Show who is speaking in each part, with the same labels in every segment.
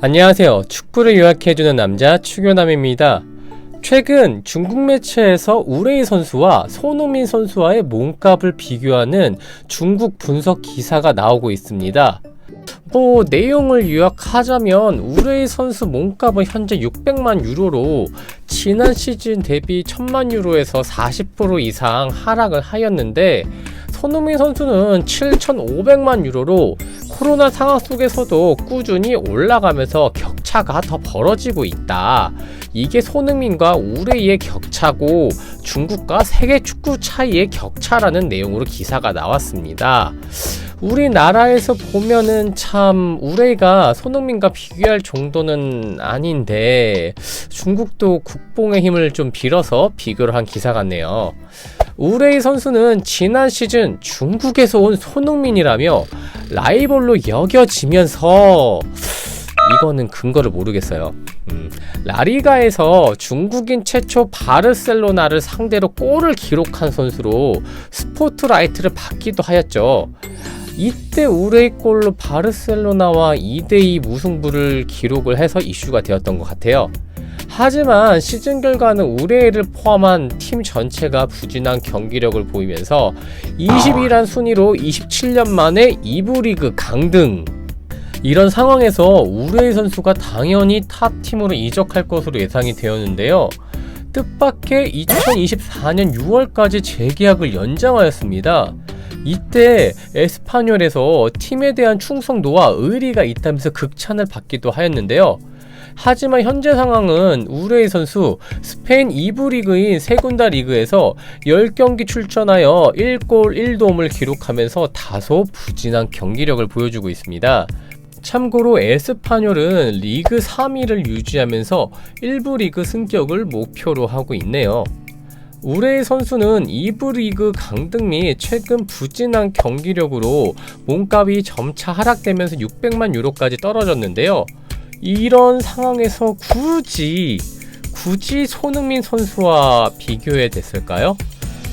Speaker 1: 안녕하세요. 축구를 요약해주는 남자 추교남입니다. 최근 중국 매체에서 우레이 선수와 손흥민 선수와의 몸값을 비교하는 중국 분석 기사가 나오고 있습니다. 뭐 내용을 요약하자면 우레이 선수 몸값은 현재 600만 유로로 지난 시즌 대비 1000만 유로에서 40% 이상 하락을 하였는데 손흥민 선수는 7,500만 유로로 코로나 상황 속에서도 꾸준히 올라가면서 격차가 더 벌어지고 있다. 이게 손흥민과 우레이의 격차고 중국과 세계 축구 차이의 격차라는 내용으로 기사가 나왔습니다. 우리나라에서 보면은 참 우레이가 손흥민과 비교할 정도는 아닌데 중국도 국뽕의 힘을 좀 빌어서 비교를 한 기사 같네요. 우레이 선수는 지난 시즌 중국에서 온 손흥민이라며 라이벌로 여겨지면서 이거는 근거를 모르겠어요. 음, 라리가에서 중국인 최초 바르셀로나를 상대로 골을 기록한 선수로 스포트라이트를 받기도 하였죠. 이때 우레이 골로 바르셀로나와 2대2 무승부를 기록을 해서 이슈가 되었던 것 같아요. 하지만 시즌 결과는 우레이를 포함한 팀 전체가 부진한 경기력을 보이면서 20위란 순위로 27년 만에 2부 리그 강등. 이런 상황에서 우레이 선수가 당연히 탑 팀으로 이적할 것으로 예상이 되었는데요. 뜻밖의 2024년 6월까지 재계약을 연장하였습니다. 이때 에스파뇰에서 팀에 대한 충성도와 의리가 있다면서 극찬을 받기도 하였는데요. 하지만 현재 상황은 우레이 선수 스페인 2부 리그인 세군다 리그에서 10경기 출전하여 1골 1도움을 기록하면서 다소 부진한 경기력을 보여주고 있습니다. 참고로 에스파뇰은 리그 3위를 유지하면서 1부 리그 승격을 목표로 하고 있네요. 우레이 선수는 2부 리그 강등 및 최근 부진한 경기력으로 몸값이 점차 하락되면서 600만 유로까지 떨어졌는데요. 이런 상황에서 굳이 굳이 손흥민 선수와 비교해 됐을까요?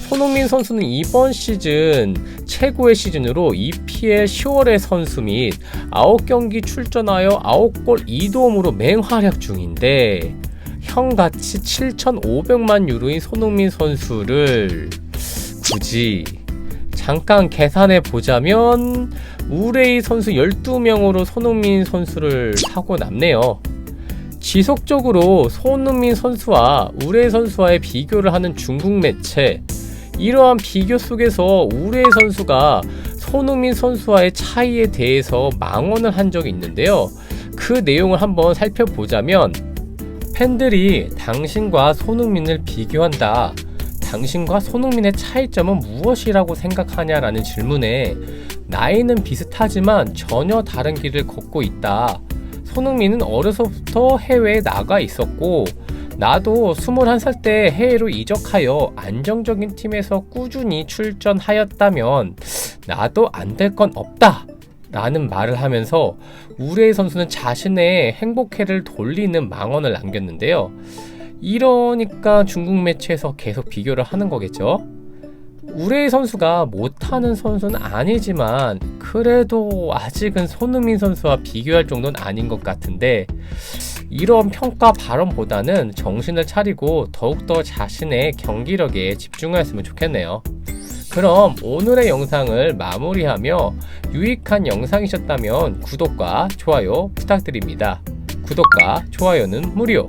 Speaker 1: 손흥민 선수는 이번 시즌 최고의 시즌으로 EPL 10월의 선수 및 9경기 출전하여 9골 2도움으로 맹활약 중인데 형같이 7,500만 유로인 손흥민 선수를 굳이 잠깐 계산해 보자면 우레이 선수 12명으로 손흥민 선수를 하고 남네요. 지속적으로 손흥민 선수와 우레이 선수와의 비교를 하는 중국 매체 이러한 비교 속에서 우레이 선수가 손흥민 선수와의 차이에 대해서 망언을 한 적이 있는데요. 그 내용을 한번 살펴보자면 팬들이 당신과 손흥민을 비교한다. 당신과 손흥민의 차이점은 무엇이라고 생각하냐라는 질문에 나이는 비슷하지만 전혀 다른 길을 걷고 있다. 손흥민은 어려서부터 해외에 나가 있었고 나도 21살 때 해외로 이적하여 안정적인 팀에서 꾸준히 출전하였다면 나도 안 될 건 없다. 라는 말을 하면서 우레이 선수는 자신의 행복해를 돌리는 망언을 남겼는데요. 이러니까 중국 매체에서 계속 비교를 하는 거겠죠. 우레이 선수가 못하는 선수는 아니지만 그래도 아직은 손흥민 선수와 비교할 정도는 아닌 것 같은데 이런 평가 발언보다는 정신을 차리고 더욱더 자신의 경기력에 집중하였으면 좋겠네요. 그럼 오늘의 영상을 마무리하며 유익한 영상이셨다면 구독과 좋아요 부탁드립니다. 구독과 좋아요는 무료.